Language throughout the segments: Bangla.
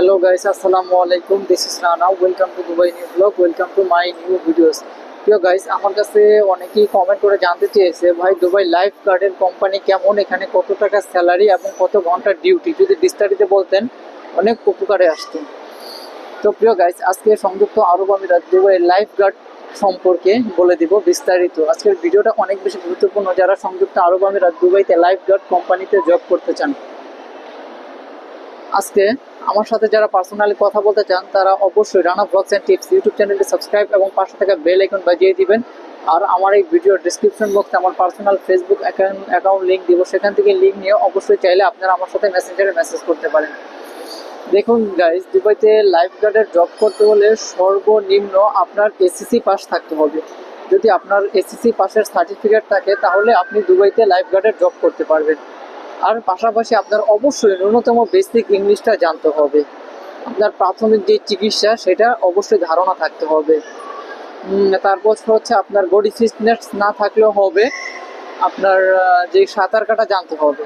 Hello guys, Assalamu alaikum. This is Rana. Welcome to Dubai New Vlog. Welcome to my new videos. প্রিয় গাইস আমার কাছে অনেকেই কমেন্ট করে জানতে চেয়েছে ভাই দুবাই লাইফ গার্ডের কোম্পানি কেমন এখানে কত টাকা স্যালারি এবং কত ঘণ্টার ডিউটি যদি বিস্তারিত বলতেন অনেক উপকারে আসতেন তো প্রিয় গাইস আজকে সংযুক্ত আরব আমিরাত দুবাই লাইফ গার্ড সম্পর্কে বলে দিব বিস্তারিত আজকের ভিডিওটা অনেক বেশি গুরুত্বপূর্ণ যারা সংযুক্ত আরব আমিরাত দুবাইতে লাইফ গার্ড কোম্পানিতে জব করতে চান আজকে আমার সাথে যারা পার্সোনালি কথা বলতে চান, তারা অবশ্যই Rana blogs and tips YouTube চ্যানেলটি সাবস্ক্রাইব এবং পাশে থাকা বেল আইকন বাজিয়ে দিবেন। আর আমার এই ভিডিওর ডিসক্রিপশন বক্সে আমার personal Facebook account account link দিব। সেখান থেকে লিঙ্ক নিয়ে অবশ্যই চাইলে আপনারা আমার সাথে মেসেঞ্জারে মেসেজ করতে পারেন। দেখুন গাইজ দুবাইতে লাইফ গার্ডের জব করতে হলে সর্বনিম্ন আপনার এসিসি পাস থাকতে হবে। যদি আপনার এসিসি পাসের সার্টিফিকেট থাকে, তাহলে আপনি দুবাইতে লাইফ গার্ডের জব করতে পারবেন। আর পাশাপাশি আপনার অবশ্যই ন্যূনতম বেসিক ইংলিশটা জানতে হবে। আপনার প্রাথমিক যে চিকিৎসা, সেটা অবশ্যই ধারণা থাকতে হবে। তারপর হচ্ছে, আপনার বডি ফিটনেস না থাকলেও হবে। আপনার যে সাঁতার কাটা জানতে হবে।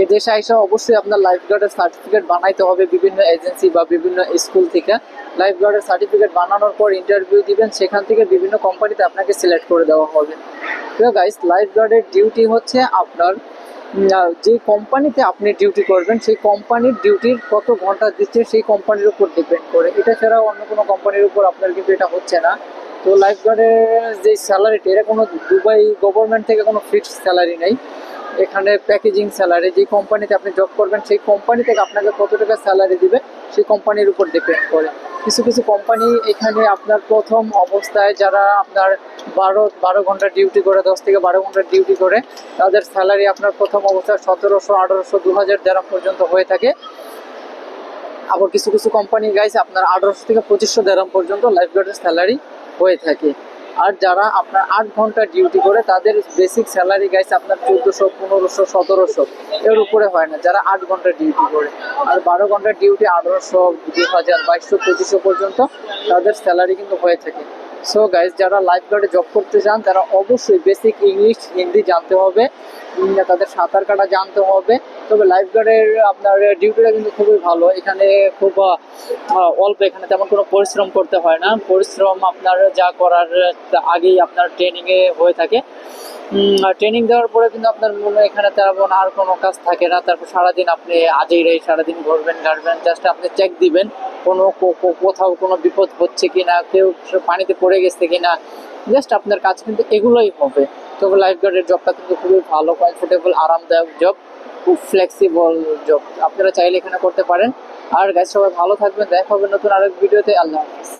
এই দেশে আইসা অবশ্যই আপনার লাইফ গার্ডের সার্টিফিকেট বানাইতে হবে বিভিন্ন এজেন্সি বা বিভিন্ন স্কুল থেকে। লাইফ গার্ডের সার্টিফিকেট বানানোর পর ইন্টারভিউ দিবেন, সেখান থেকে বিভিন্ন কোম্পানিতে আপনাকে সিলেক্ট করে দেওয়া হবে। তো গাইস লাইফ গার্ডের ডিউটি হচ্ছে আপনার যে কোম্পানিতে আপনি ডিউটি করবেন, সেই কোম্পানির ডিউটির কত ঘণ্টা দিচ্ছে, সেই কোম্পানির উপর ডিপেন্ড করে। এটা ছাড়া অন্য কোনো কোম্পানির উপর আপনার কিন্তু এটা হচ্ছে না। তো লাইফ গার্ডের যে স্যালারিটা এটা কোনো দুবাই গভর্নমেন্ট থেকে কোনো ফিক্সড স্যালারি নেই। এখানে প্যাকেজিং স্যালারি যে কোম্পানিতে আপনি জব করবেন, সেই কোম্পানি থেকে আপনাকে কত টাকা স্যালারি দিবে, সেই কোম্পানির উপর ডিপেন্ড করে। কিছু কিছু কোম্পানি এখানে আপনার প্রথম অবস্থায় যারা আপনার বারো বারো ঘণ্টা ডিউটি করে, দশ থেকে বারো ঘণ্টা ডিউটি করে, তাদের স্যালারি আপনার প্রথম অবস্থায় সতেরোশো, আঠারোশো দু হাজার পর্যন্ত হয়ে থাকে। আবার কিছু কিছু কোম্পানি গাইছে আপনার আঠারোশো থেকে পঁচিশশো দেড়াম পর্যন্ত লাইফ গার্ডের স্যালারি হয়ে থাকে। আর যারা আপনার আট ঘণ্টা ডিউটি করে, তাদের বেসিক স্যালারি গাইছে আপনার চোদ্দোশো, পনেরোশো, সতেরোশো, এর উপরে হয় না। যারা আট ঘণ্টা ডিউটি করে, আর বারো ঘণ্টা ডিউটি আঠারোশো দু হাজার, বাইশশো, পঁচিশশো পর্যন্ত তাদের স্যালারি কিন্তু হয়ে থাকে। সো গাইজ যারা লাইফ গার্ডে জব করতে চান, তারা অবশ্যই বেসিক ইংলিশ হিন্দি জানতে হবে। তাদের সাঁতার কাটা জানতে হবে। তবে লাইফ গার্ডের আপনার ডিউটিটা কিন্তু খুবই ভালো। এখানে খুব অল্প এখানে তেমন কোনো পরিশ্রম করতে হয় না। পরিশ্রম আপনার যা করার আগেই আপনার ট্রেনিংয়ে হয়ে থাকে। ট্রেনিং দেওয়ার পরে কিন্তু আপনার মনে এখানে তেমন আর কোনো কাজ থাকে না। তারপর সারাদিন আপনি আজই রে, সারাদিন ঘুরবেন, ঘাটবেন জাস্ট আপনি চেক দিবেন কোনো কোথাও কোনো বিপদ হচ্ছে কি না কেউ পানিতে পড়ে গেছে কি না জাস্ট আপনার কাজ কিন্তু এগুলোই হবে। তবে লাইফ গার্ডের জবটা কিন্তু খুবই ভালো কমফোর্টেবল আরামদায়ক জব খুব ফ্লেক্সিবল জব আপনারা চাইলে এখানে করতে পারেন। আর গাছ সবাই ভালো থাকবেন দেখা হবে নতুন আরেক ভিডিওতে আল্লাহ হাফিজ।